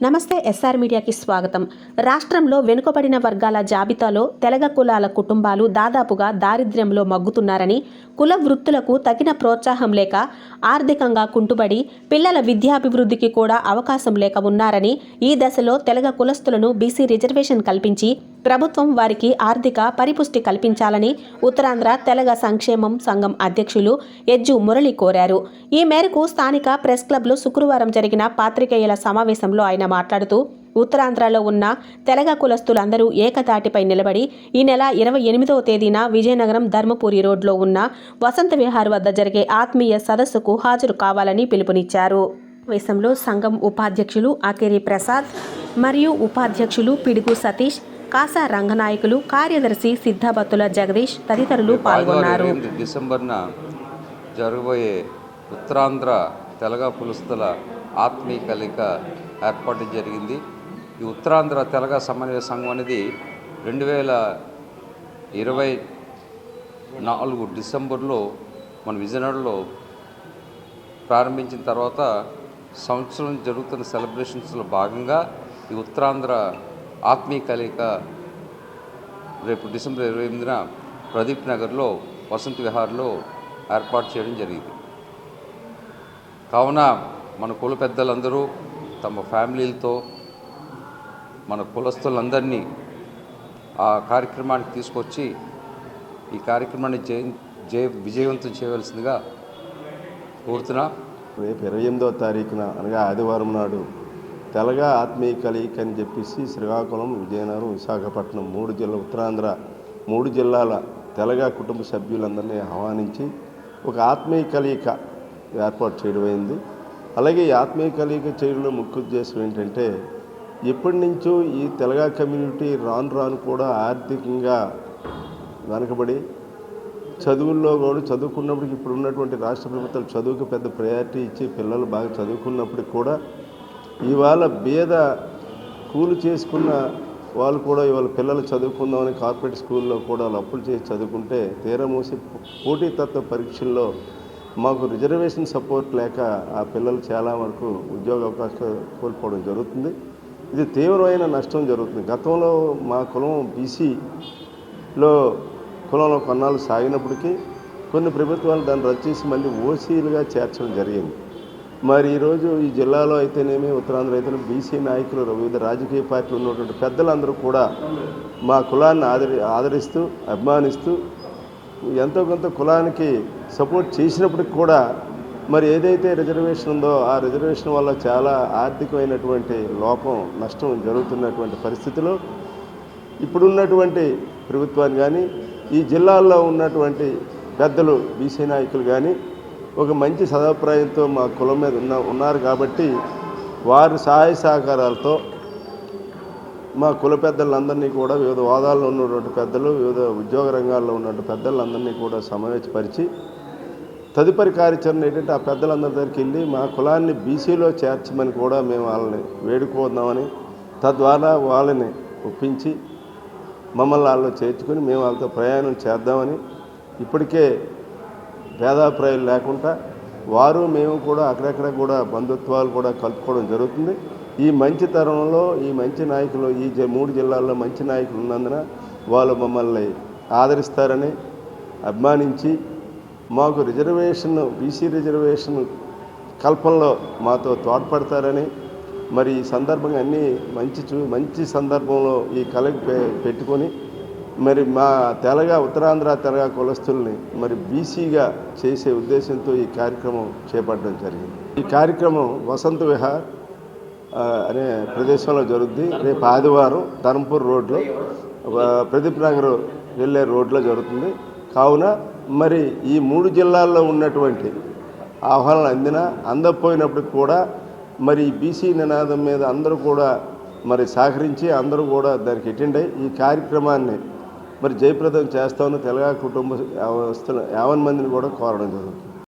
నమస్తే ఎస్ఆర్ మీడియాకి స్వాగతం. రాష్ట్రంలో వెనుకబడిన వర్గాల జాబితాలో తెలగ కులాల కుటుంబాలు దాదాపుగా దారిద్ర్యంలో మగ్గుతున్నారని కుల వృత్తులకు తగిన ప్రోత్సాహం లేక ఆర్థికంగా కుంటుబడి పిల్లల విద్యాభివృద్ధికి కూడా అవకాశం లేక ఉన్నారని ఈ దశలో తెలగ కులస్తులను బీసీ రిజర్వేషన్ కల్పించి ప్రభుత్వం వారికి ఆర్థిక పరిపుష్టి కల్పించాలని ఉత్తరాంధ్ర తెలగ సంక్షేమం సంఘం అధ్యక్షులు ఎజ్జు మురళి కోరారు. ఈ మేరకు స్థానిక ప్రెస్ క్లబ్లో శుక్రవారం జరిగిన పాత్రికేయుల సమావేశంలో ఆయన మాట్లాడుతూ ఉత్తరాంధ్రలో ఉన్న తెలగ కులస్తులందరూ ఏకతాటిపై నిలబడి ఈ నెల ఇరవై ఎనిమిదవ తేదీన విజయనగరం ధర్మపురి రోడ్లో ఉన్న వసంత విహార్ వద్ద జరిగే ఆత్మీయ సదస్సుకు హాజరు కావాలని పిలుపునిచ్చారు. సమావేశంలో సంఘం ఉపాధ్యక్షులు ఆకేరి ప్రసాద్ మరియు ఉపాధ్యక్షులు పిడుగు సతీష్ కాసా రంగనాయకులు కార్యదర్శి సిద్ధబత్తుల జగదీష్ తదితరులు పాల్గొన్నారు. డిసెంబర్న జరగబోయే ఉత్తరాంధ్ర తెలగ పులుస్తుల ఆత్మీయ కలిక ఏర్పాటు జరిగింది. ఈ ఉత్తరాంధ్ర తెలగ సమన్వయ సంఘం అనేది రెండు వేల ఇరవై నాలుగు డిసెంబర్లో మన విజయనగరంలో ప్రారంభించిన తర్వాత సంవత్సరం జరుగుతున్న సెలబ్రేషన్స్లో భాగంగా ఈ ఉత్తరాంధ్ర ఆత్మీయ కలయిక రేపు డిసెంబర్ ఇరవై ఎనిమిదిన ప్రదీప్ నగర్లో వసంత్ విహార్లో ఏర్పాటు చేయడం జరిగింది. కావున మన కుల పెద్దలందరూ తమ ఫ్యామిలీలతో మన కులస్తులందరినీ ఆ కార్యక్రమానికి తీసుకొచ్చి ఈ కార్యక్రమాన్ని జయ జయ విజయవంతం చేయవలసిందిగా కోరుతున్నా. రేపు ఇరవై ఎనిమిదవ తారీఖున అనగా ఆదివారం నాడు తెలగా ఆత్మీయ కలయిక అని చెప్పేసి శ్రీకాకుళం విజయనగరం విశాఖపట్నం మూడు జిల్లా ఉత్తరాంధ్ర మూడు జిల్లాల తెలగా కుటుంబ సభ్యులందరినీ ఆహ్వానించి ఒక ఆత్మీయ కలయిక ఏర్పాటు చేయడం అయింది. అలాగే ఈ ఆత్మీయ కలయిక చేయడంలో ముఖ్య ఉద్దేశం ఏంటంటే ఎప్పటి నుంచో ఈ తెలగా కమ్యూనిటీ రాను రాను కూడా ఆర్థికంగా వెనకబడి చదువుల్లో కూడా చదువుకున్నప్పటికి ఇప్పుడు ఉన్నటువంటి రాష్ట్ర ప్రభుత్వాలు చదువుకు పెద్ద ప్రయారిటీ ఇచ్చి పిల్లలు బాగా చదువుకున్నప్పటికి కూడా ఇవాళ బీద కూలి చేసుకున్న వాళ్ళు కూడా ఇవాళ పిల్లలు చదువుకుందామని కార్పొరేట్ స్కూల్లో కూడా వాళ్ళు అప్పులు చేసి చదువుకుంటే తీరా మూసి పోటీతత్వ పరీక్షల్లో మాకు రిజర్వేషన్ సపోర్ట్ లేక ఆ పిల్లలు చాలా వరకు ఉద్యోగ అవకాశాలు కోల్పోవడం జరుగుతుంది. ఇది తీవ్రమైన నష్టం జరుగుతుంది. గతంలో మా కులం బీసీలో కులంలో కొన్నాళ్ళు సాగినప్పటికీ కొన్ని ప్రభుత్వాలు దాన్ని రద్దు చేసి మళ్ళీ ఓసీలుగా చేర్చడం జరిగింది. మరి ఈరోజు ఈ జిల్లాలో అయితేనేమి ఉత్తరాంధ్ర అయితేనే బీసీ నాయకులు వివిధ రాజకీయ పార్టీలు ఉన్నటువంటి పెద్దలందరూ కూడా మా కులాన్ని ఆదరి ఆదరిస్తూ అభిమానిస్తూ ఎంతో కొంత కులానికి సపోర్ట్ చేసినప్పటికి కూడా మరి ఏదైతే రిజర్వేషన్ ఉందో ఆ రిజర్వేషన్ వల్ల చాలా ఆర్థికమైనటువంటి లోపం నష్టం జరుగుతున్నటువంటి పరిస్థితిలో ఇప్పుడున్నటువంటి ప్రభుత్వాన్ని కానీ ఈ జిల్లాల్లో ఉన్నటువంటి పెద్దలు బీసీ నాయకులు కానీ ఒక మంచి సదాభిప్రాయంతో మా కులం మీద ఉన్న ఉన్నారు కాబట్టి వారి సహాయ సహకారాలతో మా కుల పెద్దలందరినీ కూడా వివిధ హోదాల్లో ఉన్నటువంటి పెద్దలు వివిధ ఉద్యోగ రంగాల్లో ఉన్నటువంటి పెద్దలందరినీ కూడా సమావేశపరిచి తదుపరి కార్యాచరణ ఏంటంటే ఆ పెద్దలందరి దగ్గరికి వెళ్ళి మా కులాన్ని బీసీలో చేర్చమని కూడా మేము వాళ్ళని వేడుకోదామని తద్వారా వాళ్ళని ఒప్పించి మమ్మల్ని వాళ్ళు చేర్చుకొని మేము వాళ్ళతో ప్రయాణం చేద్దామని ఇప్పటికే భేదాభిప్రాయాలు లేకుండా వారు మేము కూడా అక్కడక్కడ కూడా బంధుత్వాలు కూడా కలుపుకోవడం జరుగుతుంది. ఈ మంచి తరంలో ఈ మంచి నాయకులు ఈ జ- మూడు జిల్లాల్లో మంచి నాయకులు ఉన్నందున వాళ్ళు మమ్మల్ని ఆదరిస్తారని అభిమానించి మాకు రిజర్వేషన్ బీసీ రిజర్వేషన్ కల్పనలో మాతో తోడ్పడతారని మరి ఈ సందర్భంగా అన్నీ మంచి చూ మంచి సందర్భంలో ఈ కలెక్ట్ పె- పెట్టుకొని మరి మా తెలగ ఉత్తరాంధ్ర తెలగ కులస్తుల్ని మరి బీసీగా చేసే ఉద్దేశంతో ఈ కార్యక్రమం చేపట్టడం జరిగింది. ఈ కార్యక్రమం వసంత విహార్ అనే ప్రదేశంలో జరుగుద్ది. రేపు ఆదివారం ధర్మపూర్ రోడ్లో ప్రదీప్ నగర్ వెళ్ళే రోడ్లో జరుగుతుంది. కావున మరి ఈ మూడు జిల్లాల్లో ఉన్నటువంటి ఆహ్వానాలు అందినా అందకపోయినప్పటికి కూడా మరి బీసీ నినాదం మీద అందరూ కూడా మరి సహకరించి అందరూ కూడా దానికి అటెండ్ అయ్యి ఈ కార్యక్రమాన్ని మరి జయప్రదం చేస్తామని తెలంగాణ కుటుంబ వస్తున్న యావన్ మందిని కూడా కోరడం జరుగుతుంది.